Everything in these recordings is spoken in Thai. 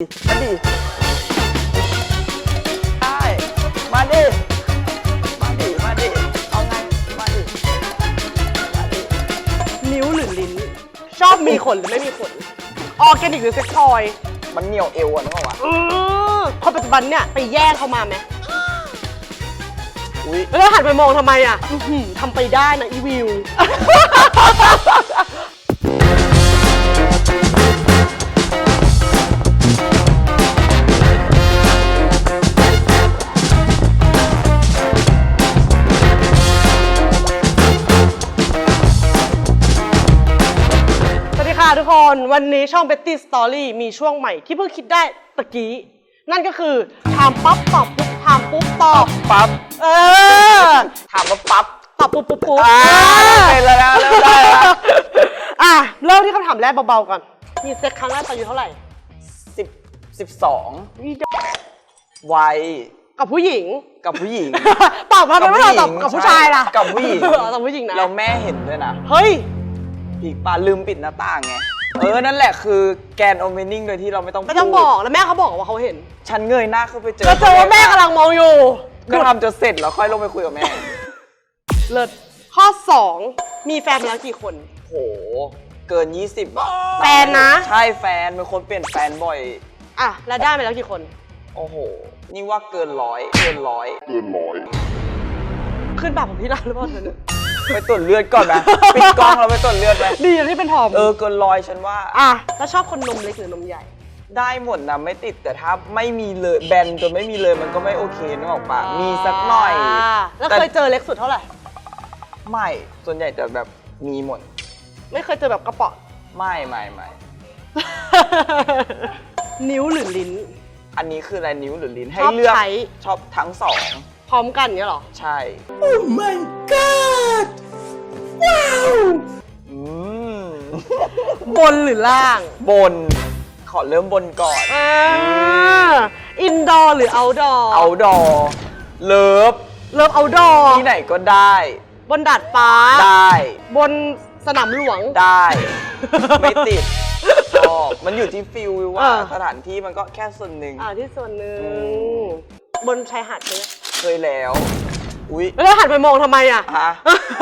มาดิใช่มาดิ มาดิ มาดิ เอาไง มาดิ มาดิ นิ้วหรือลิ้น ชอบมีขนหรือไม่มีขน ออร์แกนิกหรือเซ็กทอยมันเหนียวเอวอะนึกออกปะอือคนปัจจุบันเนี่ย ไปแย่งเขามาไหม อุ้ยแล้วหันไปมองทำไมอะ อื้อหือทำไปได้นะอีวิว วันนี้ช่อง Betty Story มีช่วงใหม่ที่เพิ่งคิดได้ตะกี้ นั่นก็คือถามปั๊บตอบปุ๊บถามปุ๊บตอบปั๊บเออถามว่าปั๊บตอบปุ๊บปุ๊บปุ๊บอ่าเป็นแล้วนะเริ่มได้แล้วอะเริ่มที่คำถามแรกเบาๆก่อนมีเซ็กครั้งแรกตอนอายุเท่าไหร่สิบสิบสองวิดวัยกับผู้หญิง กับผู้หญิงตอบมาเป็นว่าเราตอบกับผู้ชายล่ะกับผู้หญิงเออตอบผู้หญิงนะเราแม่เห็นด้วยนะเฮ้ยผีปลาลืมปิดหน้าต่างไง เออ นั่นแหละคือแกนโอเมนิ่งโดยที่เราไม่ต้องไม่ต้องพูดบอกแล้วแม่เขาบอกว่าเขาเห็นฉันเงยหน้าขึ้นไปเจอก็เจอว่าแม่กำลังมองอยู่ ก็ทำจนเสร็จแล้วค่อยลงไปคุยกับแม่ เลิศข้อ 2 มีแฟนมาแล้วกี่คน โห เกิน 20อะแฟนนะ ใช่แฟนเป็นคนเปลี่ยนแฟนบ่อย อะ แล้วได้มาแล้วกี่คน โอ้โห นี่ว่าเกินร้อย เกินร้อยขึ้นปากของพี่นาหรือเปล่าเธอเนี่ย ไปตรวจเลือดก่อนนะปิดกล้องเราไปตรวจเลือดไหมดีนะที่เป็นทอมเออเกินร้อยฉันว่า อะแล้วชอบคนนมเล็กหรือนมใหญ่ ได้หมดนะไม่ติดแต่ถ้าไม่มีเลยแบนจนไม่มีเลยมันก็ไม่โอเคนึกออกปะมีสักหน่อยาแล้วแต่เคยเจอเล็กสุดเท่าไหร่ ไม่ส่วนใหญ่จะแบบมีหมด ไม่เคยเจอแบบกระเป๋อ ไม่ไม่ไม่นิ้วหรือลิ้น อันนี้คืออะไรนิ้วหรือลิ้นให้ชอบเลือกใช้ ชอบทั้งสอง พร้อมกันเนี้ยเหรอ ใช่ อืมบนหรือล่างบน ขอเริ่มบนก่อน อ่าอินดอร์หรือเอาดอร์เอาดอเลิฟเลิฟเอาดอร์ที่ไหนก็ได้ บนดาดฟ้า ได้ บนสนามหลวง ได้ ไม่ติดชอบมันอยู่ที่ฟิลว่า เออ สถานที่มันก็แค่ส่วนหนึ่ง อ่าที่ส่วนหนึ่งอืม บนชายหาดใช่ไหมเคยแล้ว อุ๊ยแล้วหันไปมองทำไมอะ ฮะ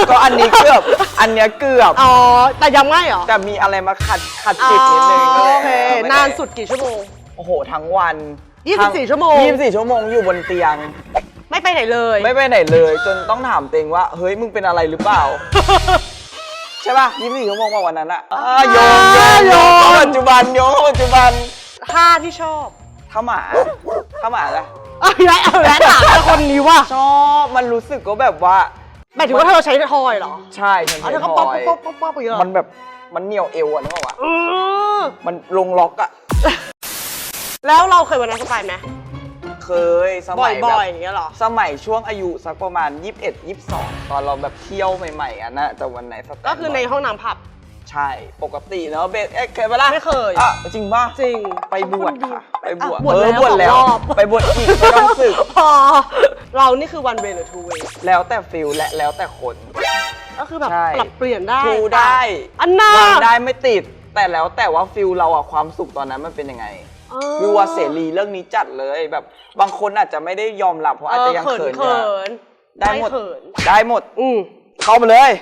ก็อันนี้เกือบ อันเนี้ยเกือบ อ๋อ แต่ยังไม่เหรอแต่มีอะไรมาขัดขัดจิตนิดนึงก็อ๋อเลยโอเค ไม่ไนานสุดกี่ชั่วโมง โอ้โห ทั้งวันยี่สิบสี่ชั่วโมงยี่สิบสี่ชั่วโมงอยู่บนเตียง ไม่ไปไหนเลย ไม่ไปไหนเลย จนต้องถามเตงว่า เฮ้ย มึงเป็นอะไรหรือเปล่า ใช่ป่ะยี่สิบสี่ชั่วโมงกว่าวันนั้นอะอ่าโยงโยงโยงเข้าปัจจุบันโยงเข้าปัจจุบันท่าที่ชอบถ้าหมาถ้าหมาอะไรเอาแล้วเอาแล้วถามแต่คนนี้ว่าชอบมัน รู้สึกก็แบบว่า หมายถึงว่าเธอใช้ทอยเหรอใช่ฉันอ๋อใช้เธอก็ทป๊อปอยป๊อปป๊อปป๊อปอย่างเงี้ยเหรอมันแบบมันเหนียวเอวอะนึกออกปะอือมันลงล็อกอะแล้วเราเคยวันนั้นสปายไหมเคยสบ่มัยแบบอยๆอย่างเงี้ยเหรอ สมัยช่วงอายุสักประมาณ 21 22 ตอนเราแบบเที่ยวใหม่ๆอะนะแต่วันไหนสแตนก็คือในห้องน้ำผับ ใช่ปกติเนาะเบสเอ๊ะเคยปะล่ะไม่เคย อะจริงป่ะจริง ไปบวชค่ะ ไปบวชอะบวชเออแล้วบวชแล้ว สองรอบ ไปบวชอีกไม่ต้องสึก พอ เรานี่คือ one way หรือ two way แล้วแต่ฟิลและแล้วแต่คน ก็คือแบบใช่ ปรับเปลี่ยนได้ทูได้อันน่าวางได้ไม่ติด แต่แล้วแต่ว่าฟิลเราอะความสุขตอนนั้นมันเป็นยังไงเออวิวว่าเสรีเรื่องนี้จัดเลยแบบบางคนอาจจะไม่ได้ยอมรับเพราะอาจจะยังเขินอยู่เขิอะนได้หมดไเขินได้หมด อืมเข้ามาเลย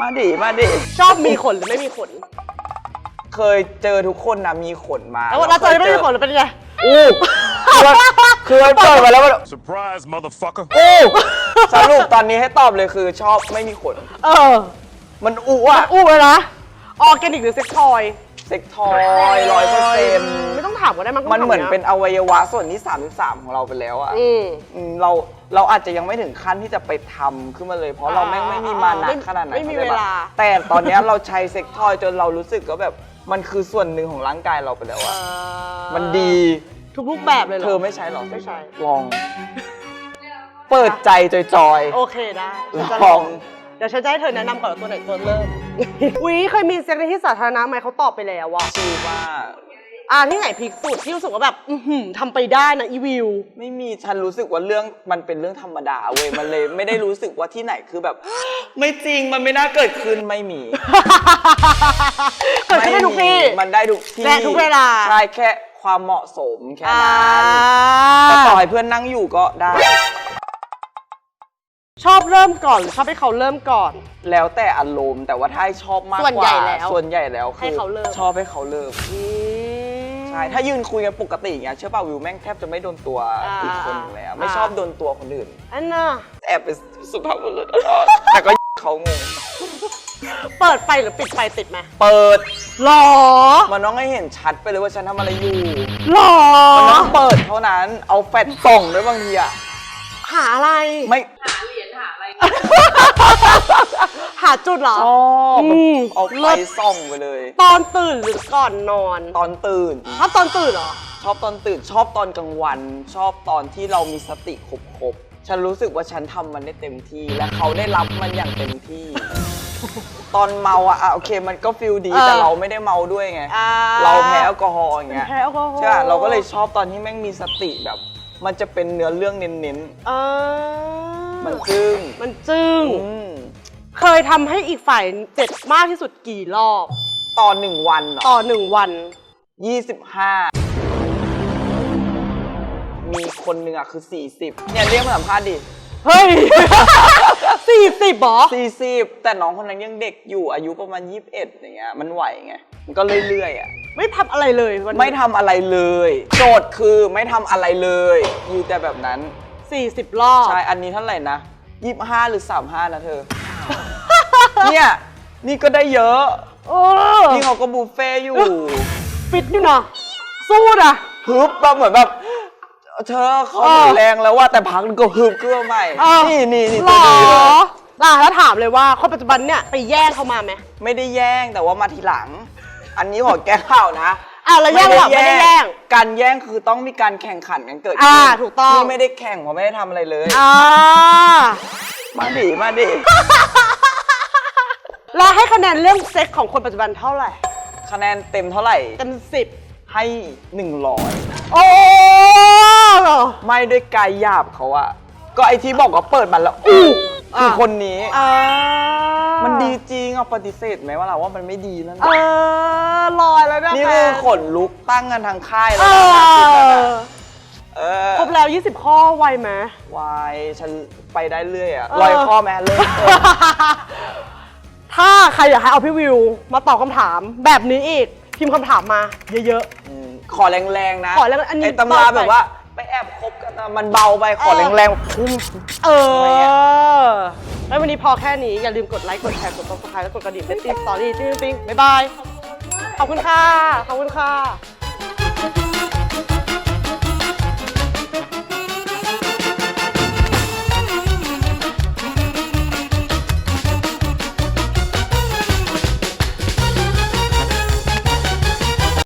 มาดิมาดิชอบมีขนหรือไม่มีขน เคยเจอทุกคนนะมีขนมาแล้วเราเจอไม่มีขนหรือเป็นไงอู้คือมันคือมันเปิดมาแล้วมัน Surprise, motherfucker. อู้สรุปตอนนี้ให้ตอบเลยคือชอบไม่มีขน เออ มันอู้อะอู้เลยนะออร์แกนิกหรือเซ็กทอยเซ็กทอยร้อยเปอร์เซ็นต์ไม่ต้องถามก็ได้มั้งมันเหมือนเป็นอวัยวะส่วนที่ 33 ของเราไปแล้วอะอืมอืมเรา เราอาจจะยังไม่ถึงขั้นที่จะไปทำขึ้นมาเลย เพราะเราแม่งไม่มีมานะไม่ขนาดนั้นไม่มีข้ใจปะเวลา แต่ตอนเนี้ยเราใช้เซ็กทอยจนเรารู้สึกก็แบบมันคือส่วนหนึ่งของร่างกายเราไปแล้วอะมันดี ทุกรูปแบบเลยเหรอ เธอไม่ใช้หรอไม่ใช้ ลอง เปิดใจจอยโอเคได้ๆฉันจะลอง เดี๋ยวฉันจะให้เธอแนะนำก่อนว่าตัวไหนตัวเริ่ม อุ้ยเคยมีเซ็กในที่สาธารณะไหมเขาตอบไปแล้วอะ ชื่อว่า อ่าที่ไหนพีคสุดที่รู้สึกว่าแบบ อือหือทำไปได้นะอีวิว ไม่มีฉันรู้สึกว่าเรื่องมันเป็นเรื่องธรรมดาเว้ยมันเลย ไม่ได้รู้สึกว่าที่ไหนคือแบบ ไม่จริงมันไม่น่าเกิดขึ้นไม่มีเกิดขึ้นได้ทุกที่ไม่มีมันได้ทุกที่และทุกเวลา ใช่แค่ความเหมาะสมแค่อ่านั้นแต่ต่อให้เพื่อนนั่งอยู่ก็ได้ ชอบเริ่มก่อนหรือชอบให้เขาเริ่มก่อน แล้วแต่อารมณ์แต่ว่าถ้าชอบมากส่วนกใหญ่ว่าแล้วส่วนใหญ่แล้วคืให้อเขาเริ่ม ชอบให้เขาเริ่มอืมใช่ถ้ายืนคุยกันปกติอย่างเงี้ยเชื่อป่ะวิวแม่งแทบจะไม่โดนตัวอ่าอีกคนหนึ่งเลยอะไม่อ่า ชอบโดนตัวคนอื่น อันน่ะแอบเป็นสุภาพบุรุษตลอดแต่ก็ เขางงเปิดไฟหรือปิดไฟติดไหมเปิดหรอมันน้องให้เห็นชัดไปเลยว่าฉันทำอะไรอยู่หรอมันต้องเปิดเท่านั้นเอาแฟลชส่องด้วยบางทีอะหาอะไร ไม่ หาเหรียญหาอะไรหาจุดเหรอ ชอบอืมเอาไฟเลิศส่องไปเลย ตอนตื่นหรือก่อนนอนตอนตื่น ถ้าตอนตื่นเหรอ ชอบตอนตื่นชอบตอนกลางวัน ชอบตอนที่เรามีสติครบครบๆฉันรู้สึกว่าฉันทำมันได้เต็มที่ และเขาได้รับมันอย่างเต็มที่ ตอนเมาอะอะโอเค มันก็ฟิลดีเออแต่เราไม่ได้เมาด้วยไงอ่เราแพ้แอลกอฮอล์อย่างเงี้ยแพ้แอลกอฮอล์ใช่ปะเราก็เลยชอบตอนที่แม่งมีสติแบบ มันจะเป็นเนื้อเรื่องเน้นเออๆ มันซึ่งมันจึ้งอืมเคยทำให้อีกฝ่ายเจ็บมากที่สุดกี่รอบตอนหนึ่งวันเหรอต่อหนึ่งวัน ยี่สิบห้ามีคนหนึ่งอะคือสี่สิบเนี่ยเรียกมาสัมภาษณ์ดิ เฮ้ย สี่สิบหรอสี่สิบแต่น้องคนนั้นยังเด็กอยู่อายุประมาณยี่สิบเอ็ดอย่างเงี้ยมันไหวไง มันก็เรื่อยๆอะ ไม่ทำอะไรเลยวันนี้ไม่ทำอะไรเลย โจทย์คือไม่ทำอะไรเลย อยู่แต่แบบนั้น สี่สิบรอบ ใช่ อันนี้เท่าไหร่นะยี่สิบห้าหรือสามห้านะเธอ เนี่ย นี่ก็ได้เยอะโอ้นี่เขาก็บุฟเฟ่ต์อยู่ ฟิตอยู่นะสู้นะฮึบแบบเหมือนแบบ เธอเขาหมดแรงแล้วว่าแต่พักนึงก็ฮึบขึ้นมาใหม่เออนี่นี่นี่หรตัวอดีเลย อะแล้วถามเลยว่าคนปัจจุบันเนี่ยไปแย่งเขามาไหม ไม่ได้แย่งแต่ว่ามาทีหลัง อันนี้ขอแก้ข่าวนะ อะแล้วแย่งหรอไม่ได้แย่ง การแย่งคือต้องมีการแข่งขันกันเกิดอ่าขึ้นถูกต้อง นี่ไม่ได้แข่งเพราะไม่ได้ทำอะไรเลยอ่ามาดิมาดิแล้วให้คะแนนเรื่องเซ็กของคนปัจจุบันเท่าไหร่คะแนนเต็มเท่าไหร่ เต็มสิบให้หนึ่งร้อยโอ้ไม่ด้วยกายหยาบเขาอะก็ไอที่บอกว่าเปิดมาแล้วอู้คือคนนี้ อ่ามันดีจริงเอาปฏิเสธไหมว่าเราว่ามันไม่ดีนั่นเออลอย แล้วนะนี่แฟคือนขนลุกตั้งกันทางค่ายแล้เอวนะคิดกันออะเออครบแล้ว 20 ข้อไวไหม วายฉันไปได้เรื่อยอะเออ ลอยข้อแม่เลิกเออถ้าใครอยากให้เอาพี่วิว มาตอบคำถามแบบนี้อีก พิมพ์คำถามมา เยอะ อืมขอแรงๆนะขอแรงๆอันนี้ไอตำราเบาไปแบบว่าไปแอบคบกันอะมันเบาไปขอเออ แรงๆพุ่ง ๆ เออะไรเงี้ยอแล้ววันนี้พอแค่นี้ อย่าลืมกดไลค์ กดแชร์ กด subscribe และกดกระดิ่งเป็นตีสตอรี่จริงๆบ๊ายบาย ขอบคุณค่ะ ขอบคุณค่ะ